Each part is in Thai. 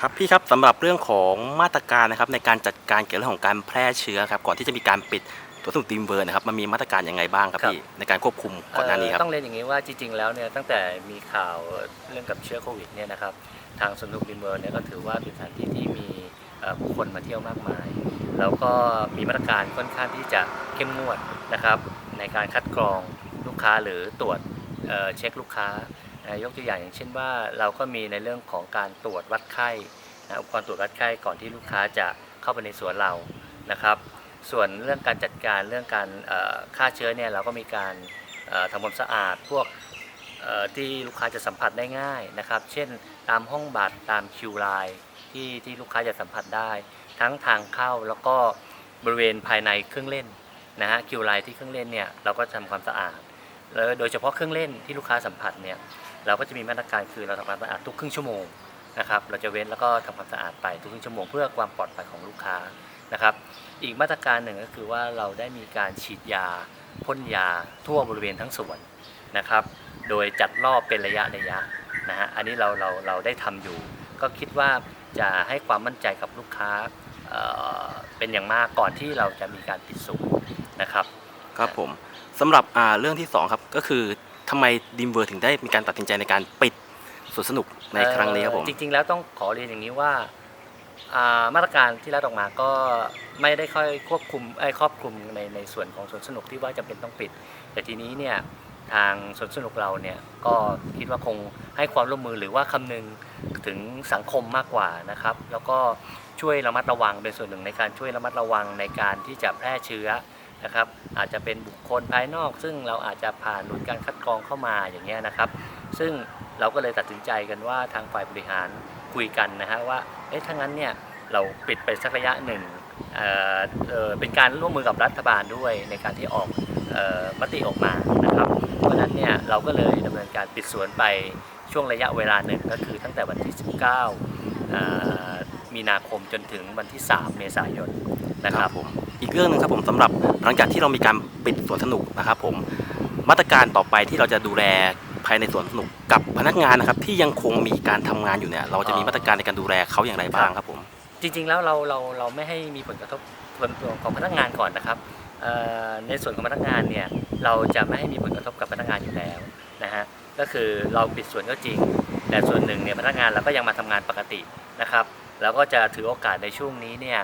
ครับพี่ครับสำหรับเรื่องของมาตรการนะครับในการจัดการเกี่ยวกับเรื่องของการแพร่เชื้อครับก่อนที่จะมีการปิดตัวสนุกทีมเวอร์นะครับมันมีมาตรการยังไงบ้างครับครับพี่ในการควบคุมก่อนหน้านี้ครับเต้องเรียนอย่างนี้ว่าจริงๆแล้วเนี่ยตั้งแต่มีข่าวเรื่องกับเชื้อโควิดเนี่ยนะครับทางสวนสนุกดินเวอร์เนี่ยก็ถือว่าเป็นสถานที่ที่มีเอ่อผู้คนมาเที่ยวมากมาย แล้วก็มีมาตรการค่อนข้างที่จะเข้มงวดนะครับในการคัดกรองลูกค้าหรือตรวจเเช็คลูกค้ายกตัวอย่างอย่างเช่นว่าเราก็มีในเรื่องของการตรวจวัดไข้นะอุปกรณ์ตรวจวัดไข้ก่อนที่ลูกค้าจะเข้าไปในสวนเรานะครับ ส่วนเรื่องการจัดการเรื่องการเอ่อฆ่าเชื้อเนี่ยเราก็มีการทำความสะอาดพวกที่ลูกค้าจะสัมผัสได้ง่ายนะครับ เช่นตามห้องบัตรตามคิวไลน์ที่ที่ลูกค้าจะสัมผัสได้ ทั้งทางเข้าแล้วก็บริเวณภายในเครื่องเล่นนะฮะคิวไลน์ที่เครื่องเล่นเนี่ยเราก็ทำความสะอาดแล้วโดยเฉพาะเครื่องเล่นที่ลูกค้าสัมผัสเนี่ยเราก็จะมีมาตรการคือเราทำความสะอาดทุกครึ่งชั่วโมงนะครับเราจะเว้นแล้วก็ทำความสะอาดไปทุกครึ่งชั่วโมงเพื่อความปลอดภัยของลูกค้านะครับ อีกมาตรการหนึ่งก็คือว่าเราได้มีการฉีดยาพ่นยาทั่วบริเวณทั้งสวนนะครับ โดยจัดรอบเป็นระยะระยะนะฮะอันนี้เราเราเราได้ทำอยู่ ก็คิดว่า จะให้ความมั่นใจกับลูกค้าเอ่อเป็นอย่างมากก่อนที่เราจะมีการปิดศูนย์นะครับ ครับผมสำหรับอ่าเรื่องที่สองครับก็คือทำไมดิมเวอร์ถึงได้มีการตัดสินใจในการปิดสวนสนุกในครั้งนี้ครับผมเอ่อจริง ๆ แล้วต้องขอเรียนอย่างนี้ว่าอ่ามาตรการที่รัฐออกมาก็ไม่ได้ค่อยควบคุมไอ้ยครอบคลุมในในส่วนของสวนสนุกที่ว่าจำเป็นต้องปิด แต่ทีนี้เนี่ย ทางสวนสนุกเราเนี่ยก็คิดว่าคงให้ความร่วมมือหรือว่าคำนึงถึงสังคมมากกว่านะครับ แล้วก็ช่วยระมัดระวังเป็นส่วนหนึ่งในการช่วยระมัดระวังในการที่จะแพร่เชื้อนะครับ อาจจะเป็นบุคคลภายนอก ซึ่งเราอาจจะผ่านหน่วยการคัดกรองเข้ามาอย่างเงี้ยนะครับ ซึ่งเราก็เลยตัดสินใจกันว่าทางฝ่ายบริหารคุยกันนะฮะว่าเอ๊ะถ้างั้นเนี่ยเราปิดไปสักระยะหนึ่งเอ่อเเป็นการร่วมมือกับรัฐบาลด้วยในการที่ออกออมติออกมานะครับ เพราะฉะนั้นเนี่ยเราก็เลยดำเนินการปิดสวนไปช่วงระยะเวลาหนึ่งก็คือตั้งแต่วันที่ 19เอ่อมีนาคมจนถึงวันที่ 3 เมษายนนะครับผมอีกเรื่องหนึงครับผมสำหรับหลังจากที่เรามีการปิดสวนสนุกนะครับผมมาตรการต่อไปที่เราจะดูแลภายในสวนสนุกกับพนักงานนะครับที่ยังคงมีการทำงานอยู่เนี่ยเราจะมีมาตรการในการดูแลเขาอย่างไรบ้างครับผมจริงๆแล้วเราเราเราไม่ให้มีผลกระทบส่วนตัวของพนักงานก่อนนะครับเอ่อ ในส่วนของพนักงานเนี่ยเราจะไม่ให้มีผลกระทบกับพนักงานอยู่แล้วนะฮะก็คือเราปิดส่วนก็จริง แต่ส่วนหนึ่งเนี่ยพนักงานเราก็ยังมาทำงานปกตินะครับแล้วก็จะถือโอกาสในช่วงนี้เนี่ย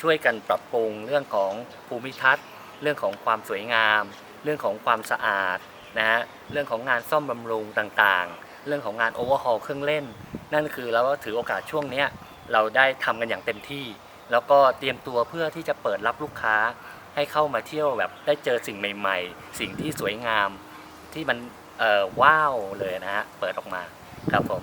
ช่วยกันปรับปรุงเรื่องของภูมิทัศน์ เรื่องของความสวยงาม เรื่องของความสะอาดนะฮะเรื่องของงานซ่อมบำรุงต่างๆ เรื่องของงานโอเวอร์ฮอลเครื่องเล่น นั่นคือเราก็ถือโอกาสช่วงนี้เราได้ทำกันอย่างเต็มที่ แล้วก็เตรียมตัวเพื่อที่จะเปิดรับลูกค้าให้เข้ามาเที่ยวแบบได้เจอสิ่งใหม่ ๆ สิ่งที่สวยงามที่มันว้าวเลยนะฮะเปิดออกมาครับผม